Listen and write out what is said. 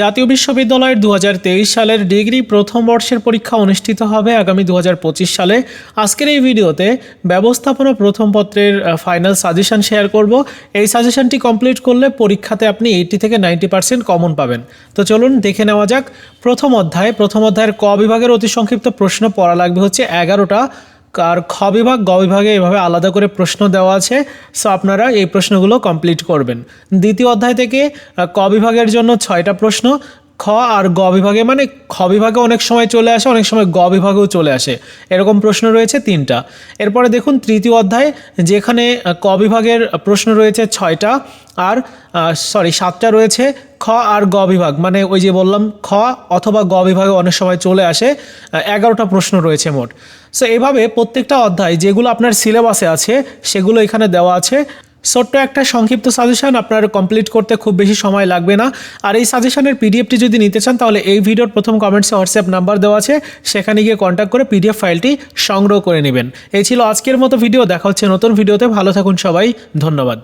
জাতীয় বিশ্ববিদ্যালয়ের দু হাজার তেইশ সালের ডিগ্রি প্রথম বর্ষের পরীক্ষা অনুষ্ঠিত হবে আগামী দু হাজার পঁচিশ সালে। আজকের এই ভিডিওতে ব্যবস্থাপনা প্রথম পত্রের ফাইনাল সাজেশন শেয়ার করব। এই সাজেশনটি কমপ্লিট করলে পরীক্ষাতে আপনি এইটি থেকে নাইনটি পার্সেন্ট কমন পাবেন। তো চলুন দেখে নেওয়া যাক। প্রথম অধ্যায়, প্রথম অধ্যায়ের ক বিভাগের অতি সংক্ষিপ্ত প্রশ্ন পড়া লাগবে হচ্ছে এগারোটা। আর খ বিভাগ, গ বিভাগে এভাবে আলাদা করে প্রশ্ন দেওয়া আছে। সো আপনারা এই প্রশ্নগুলো কমপ্লিট করবেন। দ্বিতীয় অধ্যায় থেকে ক বিভাগের জন্য ছয়টা প্রশ্ন খ আর গ বিভাগে মানে খ বিভাগে অনেক সময় চলে আসে, অনেক সময় গ বিভাগেও চলে আসে। এরকম প্রশ্ন রয়েছে তিনটা। এরপরে দেখুন তৃতীয় অধ্যায়, যেখানে ক বিভাগের প্রশ্ন রয়েছে ছয়টা আর সরি সাতটা রয়েছে খ আর গ বিভাগ। মানে ওই যে বললাম খ অথবা গ বিভাগে অনেক সময় চলে আসে এগারোটা প্রশ্ন রয়েছে মোট। সো এভাবে প্রত্যেকটা অধ্যায় যেগুলো আপনার সিলেবাসে আছে, সেগুলো এখানে দেওয়া আছে। ছোট্ট একটা সংক্ষিপ্ত সাজেশান আপনার কমপ্লিট করতে খুব বেশি সময় লাগবে না। আর এই সাজেশানের পিডিএফটি যদি নিতে চান, তাহলে এই ভিডিওর প্রথম কমেন্টসে হোয়াটসঅ্যাপ নাম্বার দেওয়া আছে। সেখানে গিয়ে কন্ট্যাক্ট করে পিডিএফ ফাইলটি সংগ্রহ করে নেবেন। এই ছিল আজকের মতো ভিডিও দেখা হচ্ছে নতুন ভিডিওতে ভালো থাকুন সবাই, ধন্যবাদ।